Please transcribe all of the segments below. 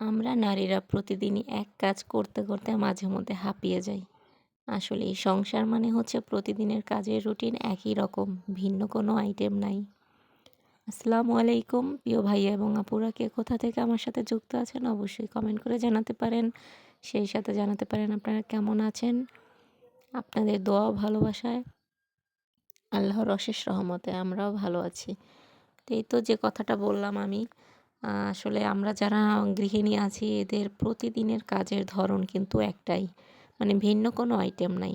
আমরা নারীরা প্রতিদিনই এক কাজ করতে করতে মাঝে মধ্যে হাঁপিয়ে যাই। আসলে এই সংসার মানে হচ্ছে প্রতিদিনের কাজের রুটিন একই রকম, ভিন্ন কোনো আইটেম নাই। আসসালামু আলাইকুম, প্রিয় ভাইয়া এবং আপুরা, কে কোথা থেকে আমার সাথে যুক্ত আছেন অবশ্যই কমেন্ট করে জানাতে পারেন। সেই সাথে জানাতে পারেন আপনারা কেমন আছেন? আপনাদের দোয়া ভালোবাসায় আল্লাহর অশেষ রহমতে আমরাও ভালো আছি। এই তো যে কথাটা বললাম আমি আসলে আমরা যারা গৃহিণী আছি, এদের প্রতিদিনের কাজের ধরন কিন্তু একটাই। মানে ভিন্ন কোনো আইটেম নাই।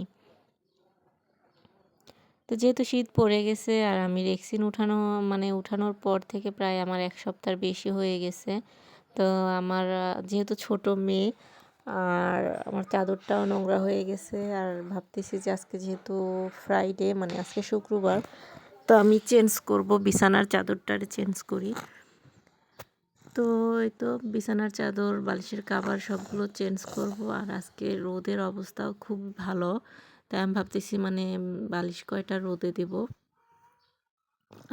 তো যেহেতু শীত পড়ে গেছে আর আমি রেক্সিন উঠানো মানে উঠানোর পর থেকে প্রায় আমার এক সপ্তাহ বেশি হয়ে গেছে। তো আমার, যেহেতু ছোট মেয়ে, আর আমার চাদরটাও নোংরা হয়ে গেছে আর ভাবতেছি যে আজকে যেহেতু ফ্রাইডে মানে আজকে শুক্রবার, তো আমি চেঞ্জ করব, বিছানার চাদরটার চেঞ্জ করি। তো এই তো বিছানার চাদর, বালিশের কাবার সবগুলো চেঞ্জ করব। আর আজকে রোদের অবস্থাও খুব ভালো। তাই আমি ভাবতেছি মানে বালিশ কয়টা রোদে দেব।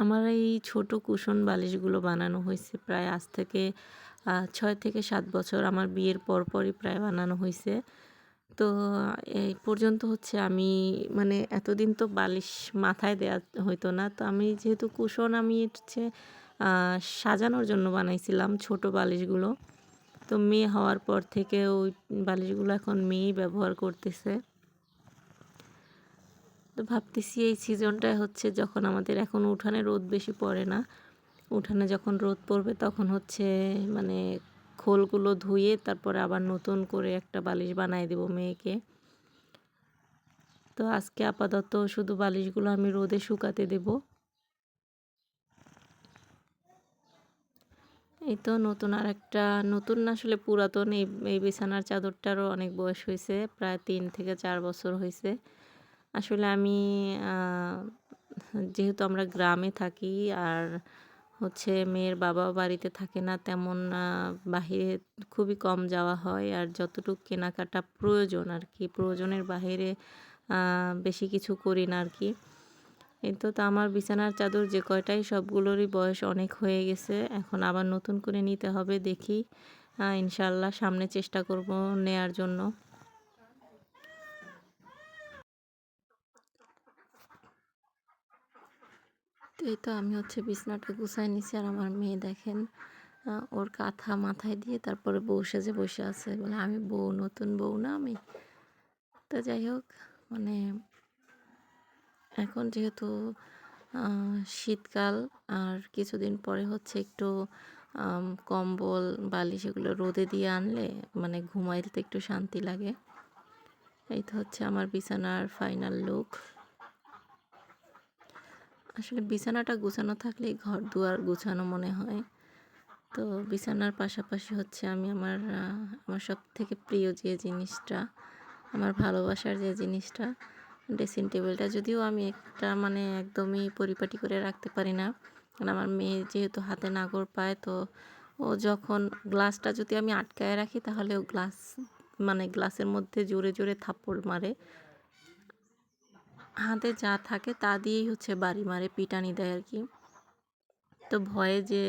আমার এই ছোট কুশন বালিশগুলো বানানো হয়েছে প্রায় আজ থেকে ছয় থেকে সাত বছর। আমার বিয়ের পরপরই প্রায় বানানো হয়েছে। তো এই পর্যন্ত হচ্ছে আমি মানে এতদিন তো বালিশ মাথায় দেওয়া হইতো না। তো আমি যেহেতু কুশন, আমি হচ্ছে সাজানোর জন্য বানাইছিলাম ছোট বালিশগুলো। তো মেয়ে হওয়ার পর থেকে ওই বালিশগুলো এখন মেয়েই ব্যবহার করতেছে। তো ভাবতেছি এই সিজনটায় হচ্ছে যখন আমাদের এখন উঠানে রোদ বেশি পড়ে না, উঠানে যখন রোদ পড়বে তখন হচ্ছে মানে খোলগুলো ধুয়ে তারপরে আবার নতুন করে একটা বালিশ বানাই দেব মেয়েকে। তো আজকে আপাতত শুধু বালিশগুলো আমি রোদে শুকাতে দেবো। এই তো নতুন আর একটা নতুন না আসলে পুরাতন এই এই বিছানার চাদরটারও অনেক বয়স হয়েছে, প্রায় তিন থেকে চার বছর হয়েছে। আসলে আমি যেহেতু আমরা গ্রামে থাকি আর হচ্ছে মেয়ের বাবা বাড়িতে থাকে না, তেমন বাহিরে খুবই কম যাওয়া হয় আর যতটুকু কেনাকাটা প্রয়োজন আর কি, প্রয়োজনের বাহিরে বেশি কিছু করি না আর কি। এই তো আমার বিছানার চাদর যে কয়টাই, সবগুলোরই বয়স অনেক হয়ে গেছে। এখন আবার নতুন করে নিতে হবে দেখি। ইনশাল্লাহ সামনে চেষ্টা করব নেয়ার জন্য। এই তো আমি হচ্ছে বিছনাটা গুছাই নিছি আর আমার মেয়ে দেখেন ওর কাঁথা মাথায় দিয়ে তারপরে বউ সেজে বসে আছে। বলে, আমি বউ, নতুন বউ না আমি? তো যাই হোক মানে এখন যেহেতু শীতকাল, আর কিছুদিন পরে হচ্ছে একটু কম্বল, বালিশ এগুলো রোদে দিয়ে আনলে মানে ঘুমাইতে একটু শান্তি লাগে। এই তো হচ্ছে আমার বিছানার ফাইনাল লুক আসলে বিছানাটা গুছানো থাকলে ঘর দুয়ার গুছানো মনে হয়। তো বিছানার পাশাপাশি হচ্ছে আমি আমার আমার সব থেকে প্রিয় যে জিনিসটা, আমার ভালোবাসার যে জিনিসটা ড্রেসিং টেবিলটা যদিও আমি একটা মানে একদমই পরিপাটি করে রাখতে পারি না। কারণ আমার মেয়ে যেহেতু হাতে নাগর পায়, তো ও যখন গ্লাসটা যদি আমি আটকায় রাখি, তাহলে ও গ্লাস মানে গ্লাসের মধ্যে জোরে জোরে থাপ্পড় মারে। হাতে যা থাকে তা দিয়েই হচ্ছে বাড়ি মারে, পিটানি দেয় আর কি। তো ভয়ে যে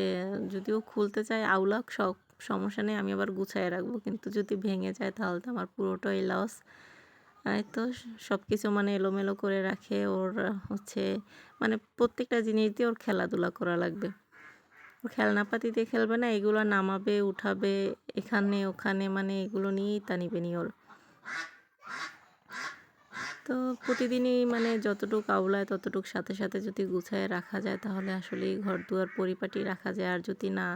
যদিও খুলতে চায় আউলাক সব সমস্যা নেই, আমি আবার গুছায় রাখব। কিন্তু যদি ভেঙে যায়, তাহলে তো আমার পুরোটাই লস তো সব কিছু মানে এলোমেলো করে রাখে। ওর হচ্ছে মানে প্রত্যেকটা জিনিস দিয়ে ওর খেলাধুলা করা লাগবে। ও খেলনাপাতি দিয়ে খেলবে না, এগুলো নামাবে, উঠাবে, এখানে ওখানে মানে এগুলো নিয়েই তা নিবে নি ওর। তো প্রতিদিনই মানে যতটুকু আওলায়, ততটুকু সাথে সাথে যদি গুছায় রাখা যায়, তাহলে আসলে ঘর দুয়ার পরিপাটি রাখা যায়। আর যদি না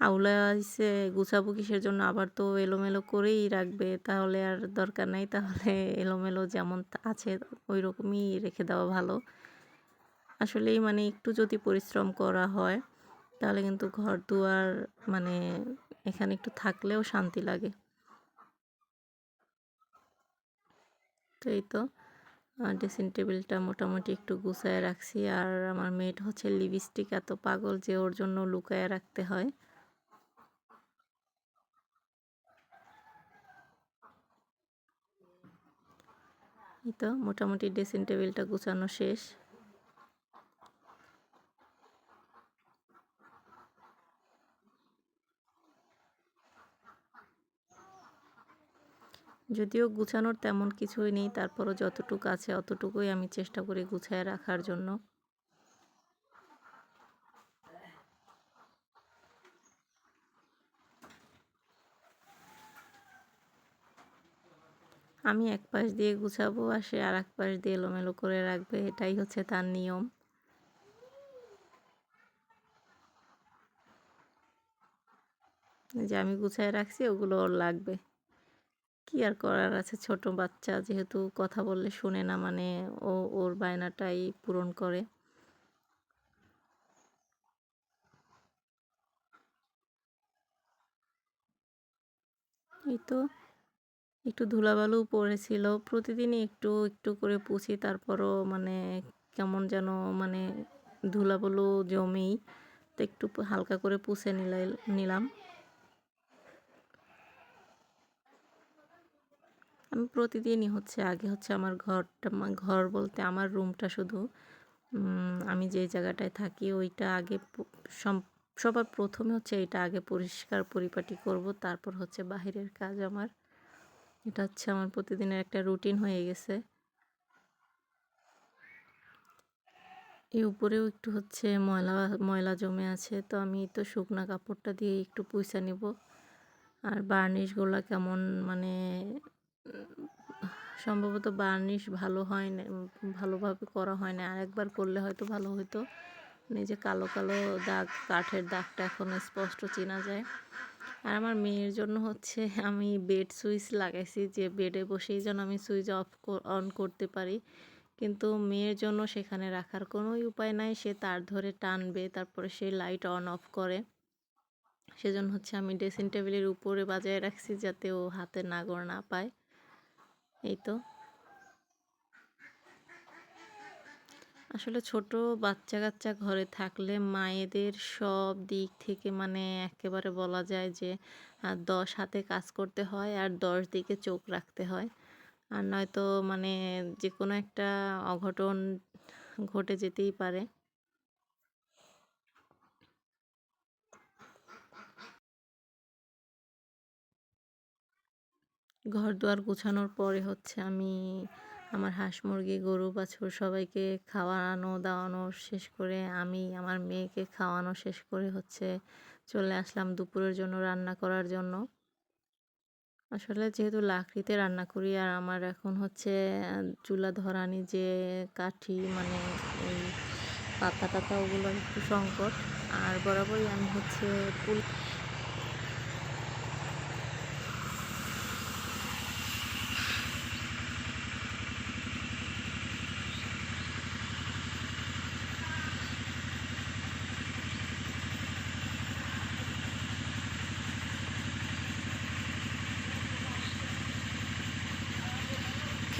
আউলাইছে গুছাবো কিসের জন্য? আবার তো এলোমেলো করেই রাখবে, তাহলে আর দরকার নাই। তাহলে এলোমেলো যেমন আছে ওই রকমই রেখে দেওয়া ভালো। আসলেই মানে একটু যদি পরিশ্রম করা হয়, তাহলে কিন্তু ঘর দুয়ার মানে এখানে একটু থাকলেও শান্তি লাগে। তো এই তো। ড্রেসিং টেবিলটা মোটামুটি একটু গুছায় রাখছি। আর আমার মেয়েটা হচ্ছে লিপস্টিক এত পাগল যে ওর জন্য লুকায় রাখতে হয়। এই তো মোটামুটি ড্রেসিং টেবিলটা গুছানো শেষ। যদিও গুছানোর তেমন কিছুই নেই, তারপরও যতটুকু আছে অতটুকুই আমি চেষ্টা করি গুছায় রাখার জন্য। আমি এক পাশ দিয়ে গুছাবো আর সে আর এক পাশ দিয়ে এলোমেলো করে রাখবে, এটাই হচ্ছে তার নিয়ম। যে আমি গুছায় রাখছি, ওগুলো ওর লাগবে। কি আর করার আছে? ছোট বাচ্চা যেহেতু কথা বললে শুনে না মানে ও, ওর বায়নাটাই পূরণ করে। এই তো একটু ধুলাবালু পড়েছিল, প্রতিদিনই একটু একটু করে পুছি, তারপরও মানে কেমন যেন মানে ধুলাবালু জমেই, তো একটু হালকা করে পুষে নিলাই, নিলাম। আমি প্রতিদিনই হচ্ছে আগে হচ্ছে আমার ঘরটা ঘর বলতে আমার রুমটা শুধু আমি যে জায়গাটায় থাকি ওইটা আগে সবার প্রথমে হচ্ছে এটা আগে পরিষ্কার পরিপাটি করব, তারপর হচ্ছে বাহিরের কাজ আমার। এটা হচ্ছে আমার প্রতিদিনের একটা রুটিন হয়ে গেছে। এই উপরেও একটু হচ্ছে ময়লা ময়লা জমে আছে, তো আমি তো শুকনা কাপড়টা দিয়ে একটু পুইসা নিব। আর বার্নিশগুলো কেমন মানে সম্ভবত বার্নিশ ভালো হয় না ভালোভাবে করা হয় না। আরেকবার করলে হয়তো ভালো হতো নিজে কালো কালো দাগ, কাঠের দাগটা এখন স্পষ্ট চেনা যায়। আর আমার মেয়ের জন্য হচ্ছে আমি বেড সুইচ লাগাইছি, যে বেডে বসেই যেন আমি সুইচ অফ অন করতে পারি। কিন্তু মেয়ের জন্য সেখানে রাখার কোনোই উপায় নাই। সে তার ধরে টানবে, তারপরে সে লাইট অন অফ করে। সেজন্য হচ্ছে আমি ড্রেসিং টেবিলের উপরে বাজায় রাখছি, যাতে ও হাতে নাগর না পায়। এই তো। আসলে ছোট বাচ্চা কাচ্চা ঘরে থাকলে মায়েদের সব দিক থেকে মানে একেবারে বলা যায় যে দশ হাতে কাজ করতে হয় আর দশ দিকে চোখ রাখতে হয়। আর নয়তো মানে যে কোনো একটা অঘটন ঘটে যেতেই পারে। ঘর দুয়ার গোছানোর পরে হচ্ছে আমি আমার হাঁস মুরগি, গরু, বাছুর সবাইকে খাওয়ানো, দাওয়ানো শেষ করে আমি আমার মেয়েকে খাওয়ানো শেষ করে হচ্ছে চলে আসলাম দুপুরের জন্য রান্না করার জন্য। আসলে যেহেতু লাকড়িতে রান্না করি আর আমার এখন হচ্ছে চুলা ধরানি যে কাঠি মানে এই পাতা টাতা ওগুলো একটু সংকট, আর বরাবরই আমি হচ্ছে পুল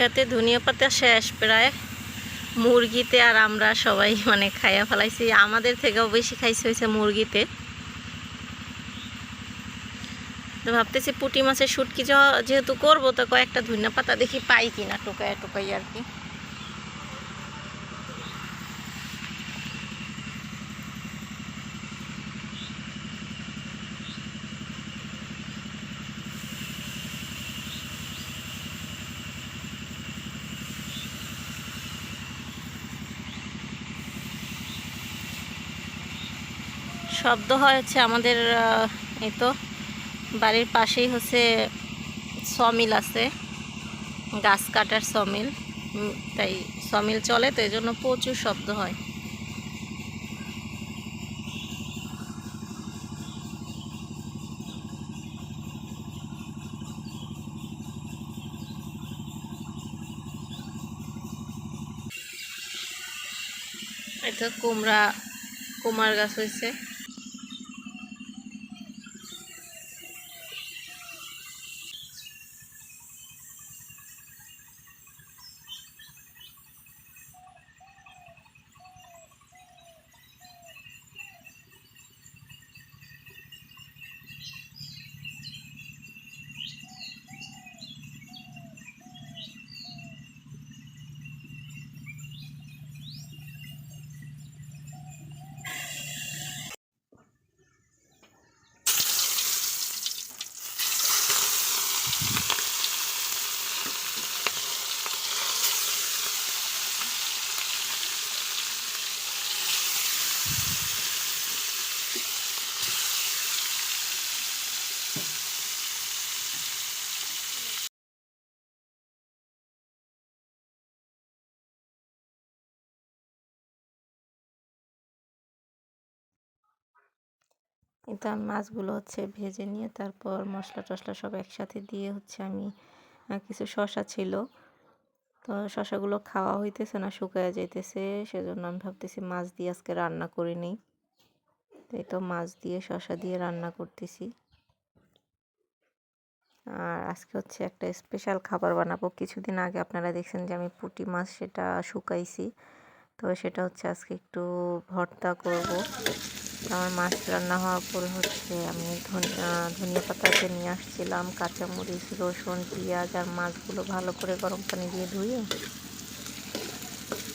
খেতে ধনিয়া পাতা শেষ। প্রায় মুরগিতে আর আমরা সবাই মানে খাইয়া ফেলাইছি। আমাদের থেকেও বেশি খাইছে হয়েছে মুরগিতে। তো ভাবতেছি পুটি মাছের শুটকি যেহেতু করব, তো কয়েকটা ধনিয়া পাতা দেখি পাই কিনা টোকায় টোকাই আর কি। শব্দ হয় হচ্ছে আমাদের এই তো, বাড়ির পাশেই হচ্ছে সমিল আছে, গাছ কাটার সমিল তাই সমিল চলে, তো এই জন্য প্রচুর শব্দ হয়। এটা কুমড়া, কুমার গাছ হয়েছে। কিন্তু আমি মাছগুলো হচ্ছে ভেজে নিয়ে তারপর মশলা টশলা সব একসাথে দিয়ে হচ্ছে আমি কিছু শশা ছিল। তো শশাগুলো খাওয়া হইতেছে না, শুকায় যাইতেছে, সেজন্য আমি ভাবতেছি মাছ দিয়ে আজকে রান্না করে নিই। এই তো মাছ দিয়ে শশা দিয়ে রান্না করতেছি। আর আজকে হচ্ছে একটা স্পেশাল খাবার বানাবো। কিছুদিন আগে আপনারা দেখছেন যে আমি পুঁটি মাছ সেটা শুকাইছি। তো সেটা হচ্ছে আজকে একটু ভর্তা করব। আমার মাছ রান্না হওয়ার পরে হচ্ছে আমি ধনিয়া পাতাতে নিয়ে আসছিলাম, কাঁচামরিচ, রসুন, পেঁয়াজ আর মাছগুলো ভালো করে গরম পানি দিয়ে ধুয়ে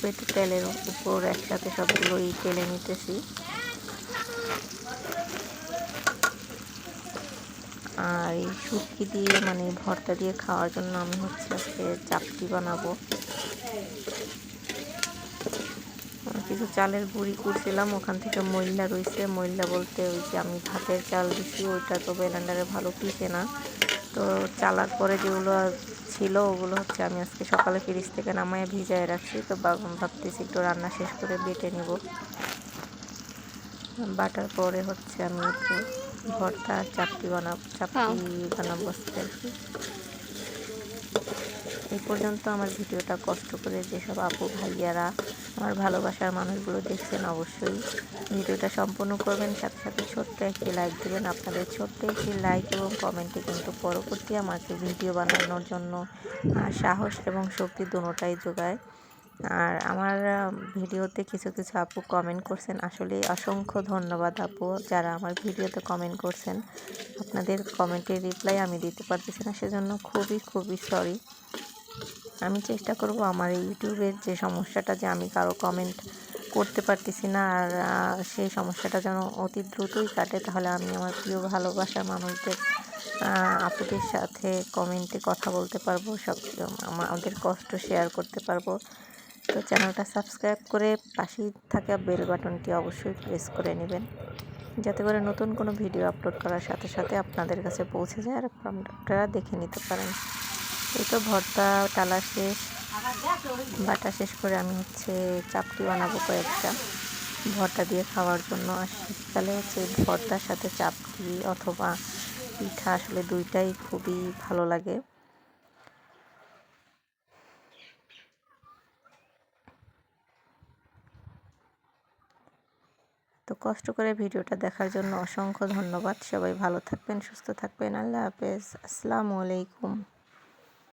একটু তেলের উপর একসাথে সবগুলোই তেলে নিতেছি। আর এই শুটকি দিয়ে মানে ভর্তা দিয়ে খাওয়ার জন্য আমি হচ্ছে আজকে চাপটি বানাবো। কিছু চালের গুঁড়ি করছিলাম ওখান থেকে ময়লা রয়েছে। ময়লা বলতে ওই যে আমি ভাতের চাল দিছি ওইটা তো ব্লেন্ডারে ভালো পিসে না। তো চালার পরে যেগুলো ছিল ওগুলো হচ্ছে আমি আজকে সকালে ফ্রিজ থেকে নামায় ভিজায় রাখছি। তো ভাবতেছি একটু রান্না শেষ করে বেটে নেব। বাটার পরে হচ্ছে আমি একটু ভর্তা চাপটি বানাবো চাপটি বানাবো আর কি। এই পর্যন্ত আমার ভিডিওটা কষ্ট করে যেসব আপু ভাইয়ারা আমার ভালোবাসার মানুষগুলো দেখছেন অবশ্যই। ভিডিওটা সম্পূর্ণ করবেন, সাথে সাথে ছোট্ট একটি লাইক দেবেন। আপনাদের ছোট্ট একটি লাইক এবং কমেন্টে কিন্তু পরবর্তী আমাকে ভিডিও বানানোর জন্য সাহস এবং শক্তি দুটোটাই যোগায়। আর আমার ভিডিওতে কিছু কিছু আপু কমেন্ট করছেন। আসলে অসংখ্য ধন্যবাদ আপু যারা আমার ভিডিওতে কমেন্ট করছেন। আপনাদের কমেন্টের রিপ্লাই আমি দিতে পারতেছি না, সেজন্য খুবই খুবই সরি আমি চেষ্টা করব আমার এই ইউটিউবের যে সমস্যাটা যে আমি কারও কমেন্ট করতে পারতেছি না আর সেই সমস্যাটা যেন অতি দ্রুতই কাটে, তাহলে আমি আমার প্রিয় ভালোবাসার মানুষদের আপুদের সাথে কমেন্টে কথা বলতে পারব, সব, আমাদের কষ্ট শেয়ার করতে পারব। তো চ্যানেলটা সাবস্ক্রাইব করে পাশেই থাকা বেল বাটনটি অবশ্যই প্রেস করে নেবেন, যাতে করে নতুন কোনো ভিডিও আপলোড করার সাথে সাথে আপনাদের কাছে পৌঁছে যায় আর আপনারা দেখে নিতে পারেন। এই তো ভর্তা টালা শেষ। বাটা শেষ করে আমি হচ্ছে চাপটি বানাবো কয়েকটা। ভর্তা দিয়ে খাওয়ার জন্য আর শীতকালে হচ্ছে ভর্তার সাথে চাপটি অথবা পিঠা আসলে দুইটাই খুবই ভালো লাগে। তো কষ্ট করে ভিডিওটা দেখার জন্য অসংখ্য ধন্যবাদ। সবাই ভালো থাকবেন, সুস্থ থাকবেন। আল্লাহ হাফেজ। আসসালামু আলাইকুম।